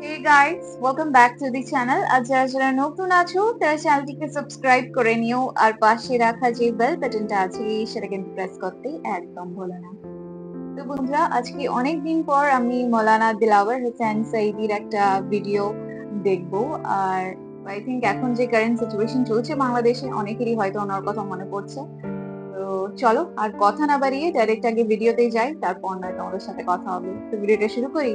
Hey guys, welcome back to the channel. আর যারা যারা নতুন আছো তারা চ্যানেলটিকে সাবস্ক্রাইব করে নিও আর পাশে রাখা যে বেল বাটনটা আছে সেটা কিন্তু প্রেস করতে একদম ভুলো না। তো বন্ধুরা আজকে অনেক দিন পর আমি মৌলানা দিলাওয়ার হোসেন সাইদির একটা ভিডিও দেখব। আর আই থিঙ্ক এখন যে কারেন্ট সিচুয়েশন চলছে বাংলাদেশে অনেকেরই হয়তো ওনার কথা মনে পড়ছে। তো চলো আর কথা না বাড়িয়ে ডাইরেক্ট আগে ভিডিওতে যাই তারপর নয় তোমাদের সাথে কথা হবে। তো ভিডিওটা শুরু করি।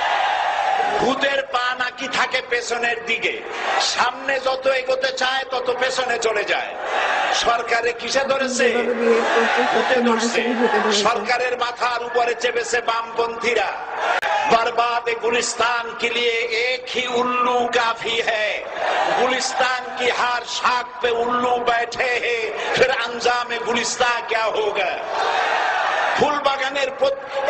ভূতের পা নাকি থাকে পেছনের দিকে সামনে যত এগোতে চায় তত পেছনে চলে যায় সরকারে কিসে ধরেছে যেভাবে behave করছে, ভূতে সত্যি ধরছে মানুষেরই ভূতে ধরেছে। সরকারের মাথার উপরে চেপেছে বামপন্থীরা बर्बाद गुलिस्तान के लिए एक ही उल्लू काफी है गुलिस्तान की हर शाख पे उल्लू बैठे हैं फिर अंजाम गुलिस्तान क्या होगा ফুল বাগানের প্রত- এক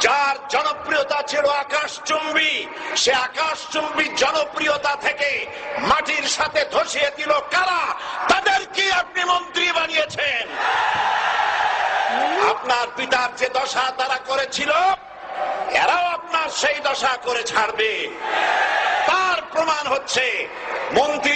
যার জনপ্রিয়তা ছিল আকাশচুম্বী সে আকাশচুম্বী জনপ্রিয়তা থেকে মাটির সাথে ধসিয়ে দিল কারা? তাদেরকে আপনি মন্ত্রী বানিয়েছেন? আপনার পিতার যে দশা তারা করেছিল, এরাও আপনার সেই দশা করে ছাড়বে। তার প্রমাণ হচ্ছে মন্ত্রী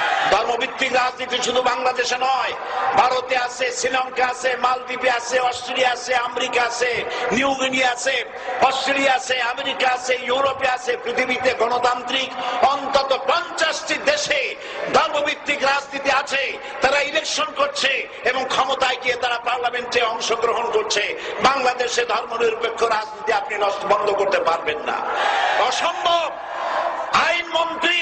ধর্মভিত্তিক রাজনীতি শুধু বাংলাদেশে নয়, ভারতে আছে, শ্রীলঙ্কা আছে, মালদ্বীপে আছে, অস্ট্রেলিয়া আছে, আমেরিকা আছে, নিউ গিনি আছে, অস্ট্রেলিয়া আছে, আমেরিকা আছে, ইউরোপে আছে, পৃথিবীতে গণতান্ত্রিক অন্তত পঞ্চাশটি দেশে ধর্মভিত্তিক রাজনীতি আছে, তারা ইলেকশন করছে এবং ক্ষমতায় গিয়ে তারা পার্লামেন্টে অংশগ্রহণ করছে। বাংলাদেশে ধর্মনিরপেক্ষ রাজনীতি আপনি নষ্ট বন্ধ করতে পারবেন না। অসম্ভব। আইন মন্ত্রী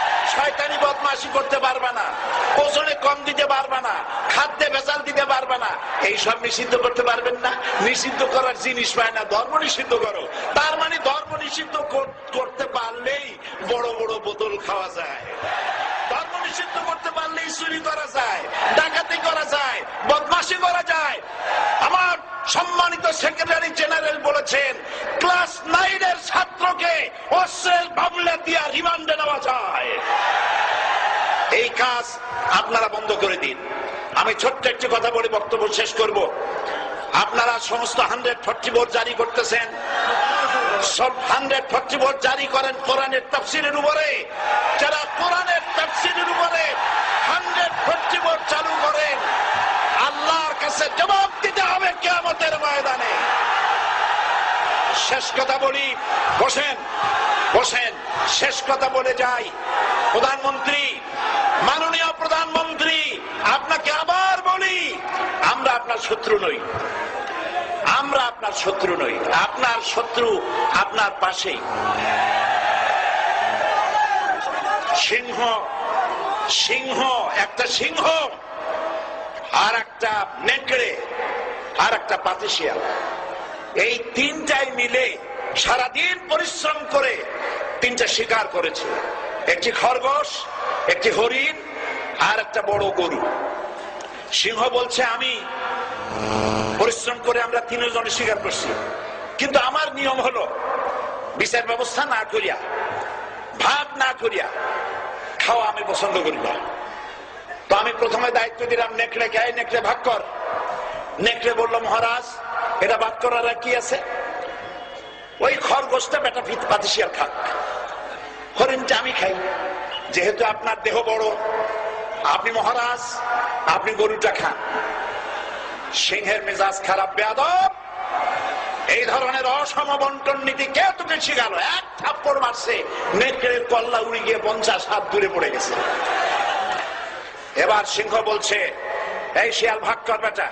শয়তানি বদমাশি করতে পারবে না, ওজনে কম দিতে পারবে না, খাদ্যে ভেজাল দিতে পারবে না। এইসব নিষিদ্ধ করতে পারবেন না, নিষিদ্ধ করার জিনিস পায় না, ধর্ম নিষিদ্ধ করো। তার মানে ধর্ম নিষিদ্ধ করতে পারলেই বড় বড় বোতল খাওয়া যায়। ধর্ম নিষিদ্ধ করতে পারলেই চুরি করা যায়, ডাকাতি করা যায়, বদমাশি করা যায় সম্মানিত সেক্রেটারি জেনারেল বলেছেন ক্লাস নাইনের ছাত্রকে অস্ত্রের মামলা দিয়া রিমান্ডে নেওয়া যায়। এই কাজ আপনারা বন্ধ করে দিন। আমি ছোট্ট একটি কথা বলে বক্তব্য শেষ করব। আপনারা সমস্ত হান্ড্রেড ফর্টি বোর্ড জারি করতেছেন। সব হান্ড্রেড ফর্টি বোর্ড জারি করেন কোরআনের তাফসিরের উপরে। যারা কোরআনের তাফসিরের উপরে হান্ড্রেড ফর্টি বোর্ড চালু করেন, আল্লাহর কাছে জবাব দিতে হবে কেয়ামতের ময়দানে শেষ কথা বলি, বসেন বসেন, শেষ কথা বলে যাই। প্রধানমন্ত্রী, মাননীয় প্রধানমন্ত্রী, আপনাকে আবার বলি, আমরা আপনার শত্রু নই। আমরা আপনার শত্রু নই, আপনার শত্রু আপনার পাশেই। সিংহ সিংহ, একটা সিংহ, আর একটা নেকড়ে, আর একটা পাতিশিয়াল। এই তিনটাই মিলে সারাদিন পরিশ্রম করে তিনটা শিকার করেছে। একটি খরগোশ, একটি হরিণ, আর একটা বড় গরু। সিংহ বলছে, আমি পরিশ্রম করে আমরা তিনজনে স্বীকার করছি। কিন্তু আমার নিয়ম হলো, বিচার ব্যবস্থা না করিয়া ভাগ না করিয়া খাওয়া আমি পছন্দ করি না। তো আমি প্রথমে দায়িত্ব দিলাম নেকড়ে কে নেকড়ে, ভাগ কর। নেকড়ে বলল, মহারাজ এটা বাদ করার কি আছে? ওই খরগোশটা বেটা ফিত পাতিশিয়াল খাক। হরিণটা আমি খাই। যেহেতু আপনার দেহ বড়, আপনি মহারাজ, আপনি গরুটা খান। সিংহের মেজাজ খারাপ, বেয়াদব। এই ধরনের অসম বন্টন নীতি কে তোকে শিখালো? এক থাপ্পড় মারছে, নেকড়ের কল্লা উড়ে গিয়ে পঞ্চাশ হাত দূরে পড়ে গেছে। এবার সিংহ বলছে, এই শিয়াল, ভাগ কর বেটা।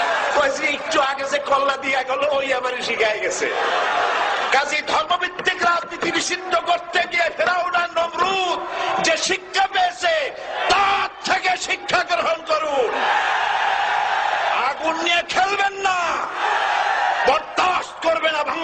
কয় যে একটু আগে যে কল্লা দিয়া গেল, ওই আমার শিখাই গেছে। ধর্মভিত্তিক রাজনীতি নিষিদ্ধ করতে গিয়ে ফেরাউন নমরুদ যে শিক্ষা পেয়েছে, তার থেকে শিক্ষা গ্রহণ করুন। আগুন নিয়ে খেলবেন না।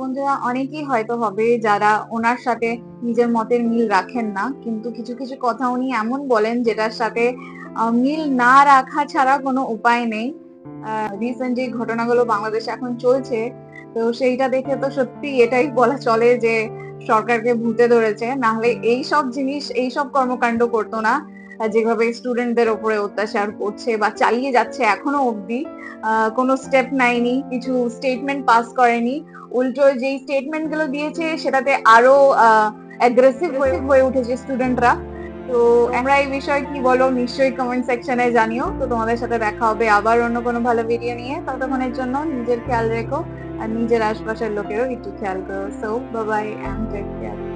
বন্ধুরা অনেকেই হয়তো হবে যারা ওনার সাথে নিজের মতের মিল রাখেন না, কিন্তু কিছু কিছু কথা উনি এমন বলেন যেটার সাথে মিল না রাখা ছাড়া কোনো উপায় নেই। রিসেন্ট যে ঘটনাগুলো বাংলাদেশে এখন চলছে, তো সেইটা দেখে তো সত্যি এটাই বলা চলে যে সরকারকে ভূতে ধরেছে না হলে এই সব জিনিস, এই সব কর্মকাণ্ড করতো না। যেভাবে স্টুডেন্টদের উপরে অত্যাচার করছে বা চালিয়ে যাচ্ছে এখনও অবধি কোনো স্টেপ নেয়নি, কিছু স্টেটমেন্ট পাস করেনি। উল্টো যেই স্টেটমেন্টগুলো দিয়েছে, সেটাতে আরও অ্যাগ্রেসিভ হয়ে উঠেছে স্টুডেন্টরা তো আমরা এই বিষয়ে কি বলো? নিশ্চয়ই কমেন্ট সেকশনে জানিও। তো তোমাদের সাথে দেখা হবে আবার অন্য কোনো ভালো ভিডিও নিয়ে। ততক্ষণের জন্য নিজের খেয়াল রেখো আর নিজের আশপাশের লোকেরও একটু খেয়াল করো। So bye and take care